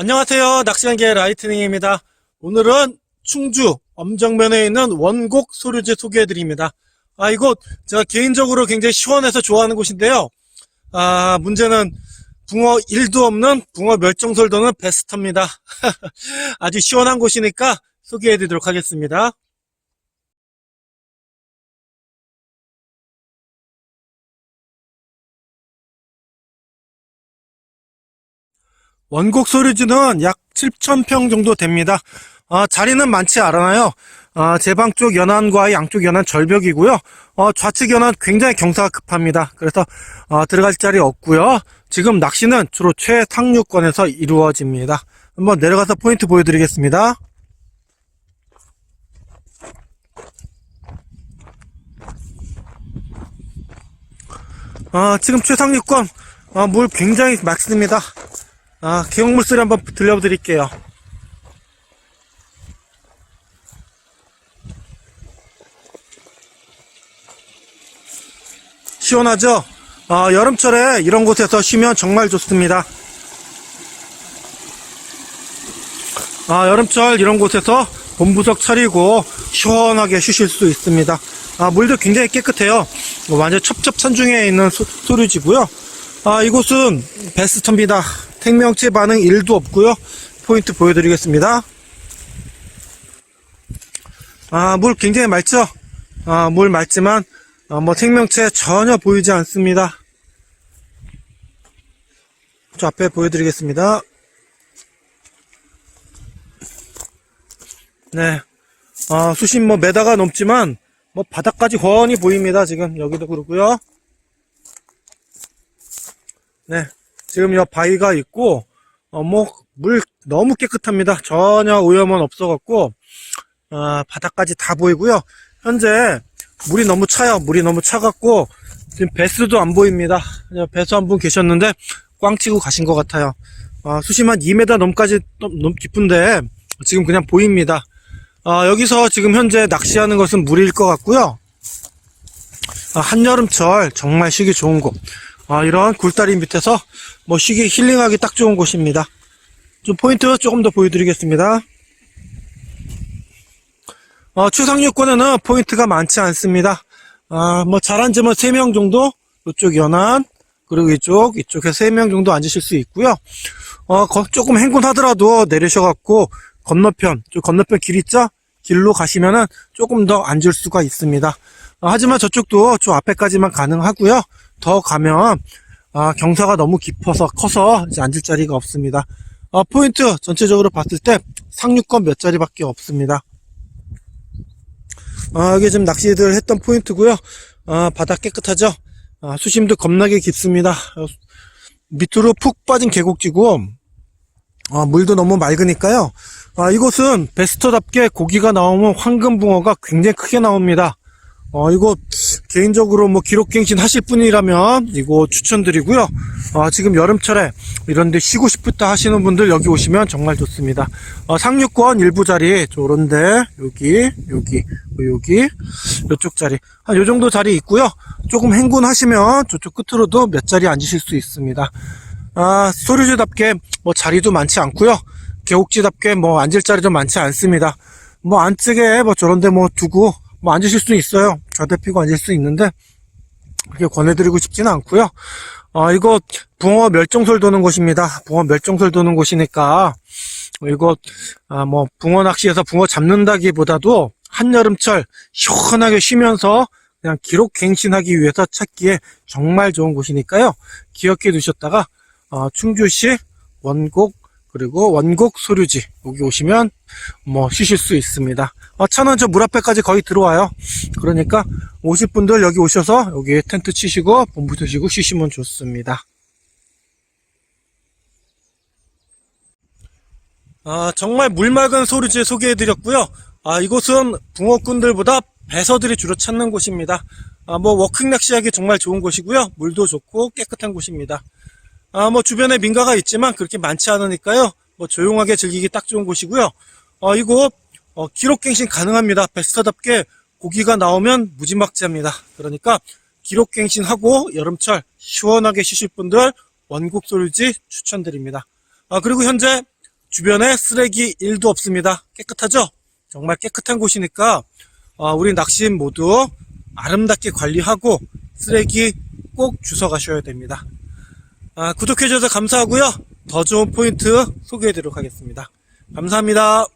안녕하세요. 낚시한계 라이트닝입니다. 오늘은 충주 엄정면에 있는 원곡 소류지 소개해드립니다. 아, 이곳 제가 개인적으로 굉장히 시원해서 좋아하는 곳인데요. 아, 문제는 붕어 1도 없는 붕어 멸종설도는 베스트입니다. 아주 시원한 곳이니까 소개해드리도록 하겠습니다. 원곡 소류지는 약 7,000평 정도 됩니다. 아, 자리는 많지 않아요. 아, 제방 쪽 연안과 양쪽 연안 절벽이고요. 어, 좌측 연안 굉장히 경사가 급합니다. 그래서 어, 들어갈 자리 없고요. 지금 낚시는 주로 최상류권에서 이루어집니다. 한번 내려가서 포인트 보여드리겠습니다. 아, 지금 최상류권 아, 물 굉장히 맑습니다. 아, 계곡물 소리 한번 들려드릴게요. 시원하죠? 아, 여름철에 이런 곳에서 쉬면 정말 좋습니다. 아, 여름철 이런 곳에서 본부석 차리고 시원하게 쉬실 수 있습니다. 아, 물도 굉장히 깨끗해요. 뭐 완전 첩첩 산중에 있는 소, 소류지고요. 아, 이곳은 베스트입니다. 생명체 반응 1도 없고요. 포인트 보여드리겠습니다. 아, 물 굉장히 맑죠? 아, 물 맑지만 아, 뭐 생명체 전혀 보이지 않습니다. 저 앞에 보여드리겠습니다. 네. 아, 수심 뭐 메다가 넘지만 뭐 바닥까지 훤히 보입니다. 지금 여기도 그렇고요. 네. 지금 여 바위가 있고 어, 뭐물 너무 깨끗합니다. 전혀 오염은 없어갖고 아, 바닥까지 다 보이고요. 현재 물이 너무 차요. 물이 너무 차갖고 지금 배수도 안 보입니다. 그냥 배수 한 분 계셨는데 꽝 치고 가신 것 같아요. 아, 수심 한 2m 넘까지 넘, 넘 깊은데 지금 그냥 보입니다. 아, 여기서 지금 현재 낚시하는 것은 물일 것 같고요. 아, 한여름철 정말 쉬기 좋은 곳. 아, 이런 굴다리 밑에서 뭐 쉬기 힐링하기 딱 좋은 곳입니다. 좀 포인트 조금 더 보여드리겠습니다. 어, 추상유권에는 포인트가 많지 않습니다. 아, 뭐 잘앉으면 3명 정도, 이쪽 연안, 그리고 이쪽, 이쪽에 3명 정도 앉으실 수 있고요. 어, 거- 조금 행군하더라도 내리셔갖고 건너편, 저 건너편 길 있죠? 길로 가시면은 조금 더 앉을 수가 있습니다. 어, 하지만 저쪽도 저 앞에까지만 가능하고요. 더 가면 아, 경사가 너무 깊어서 커서 이제 앉을 자리가 없습니다. 어, 포인트 전체적으로 봤을 때 상류권 몇 자리밖에 없습니다. 아, 이게 지금 낚시들 했던 포인트고요. 아, 바닥 깨끗하죠? 아, 수심도 겁나게 깊습니다. 어, 밑으로 푹 빠진 계곡지고 아, 물도 너무 맑으니까요. 아, 이곳은 베스터답게 고기가 나오면 황금붕어가 굉장히 크게 나옵니다. 어, 이거 개인적으로 뭐 기록갱신 하실 분이라면 이거 추천드리고요. 아, 지금 여름철에 이런데 쉬고 싶다 하시는 분들 여기 오시면 정말 좋습니다. 어, 상류권 일부 자리 저런데 여기 여기 여기 이쪽 자리 한 요 정도 자리 있고요. 조금 행군하시면 저쪽 끝으로도 몇 자리 앉으실 수 있습니다. 아, 소류지답게 뭐 자리도 많지 않고요. 계곡지답게 뭐 앉을 자리도 많지 않습니다. 뭐 안쪽에 뭐 저런데 뭐 두고 뭐 앉으실 수 있어요. 좌대 피고 앉을 수 있는데 그렇게 권해드리고 싶지는 않고요. 아, 이거 붕어 멸종설 도는 곳입니다. 붕어 멸종설 도는 곳이니까 이거 아, 뭐 붕어 낚시에서 붕어 잡는다기보다도 한여름철 시원하게 쉬면서 그냥 기록 갱신하기 위해서 찾기에 정말 좋은 곳이니까요. 기억해 두셨다가 어, 충주시 원곡 그리고 원곡 소류지 여기 오시면 뭐 쉬실 수 있습니다. 어, 차는 저 물 앞에까지 거의 들어와요. 그러니까 오실 분들 여기 오셔서 여기 텐트 치시고 본부 드시고 쉬시면 좋습니다. 아, 정말 물맑은 소류지 소개해드렸고요. 아, 이곳은 붕어꾼들보다 배서들이 주로 찾는 곳입니다. 아, 뭐 워킹 낚시하기 정말 좋은 곳이고요. 물도 좋고 깨끗한 곳입니다. 아, 뭐 주변에 민가가 있지만 그렇게 많지 않으니까요. 뭐 조용하게 즐기기 딱 좋은 곳이고요. 어, 이곳 어, 기록갱신 가능합니다. 베스터답게 고기가 나오면 무지막지합니다. 그러니까 기록갱신하고 여름철 시원하게 쉬실 분들 원곡 소리지 추천드립니다. 아, 그리고 현재 주변에 쓰레기 1도 없습니다. 깨끗하죠? 정말 깨끗한 곳이니까 어, 우리 낚시인 모두 아름답게 관리하고 쓰레기 꼭 주워 가셔야 됩니다. 아, 구독해주셔서 감사하고요. 더 좋은 포인트 소개해드리도록 하겠습니다. 감사합니다.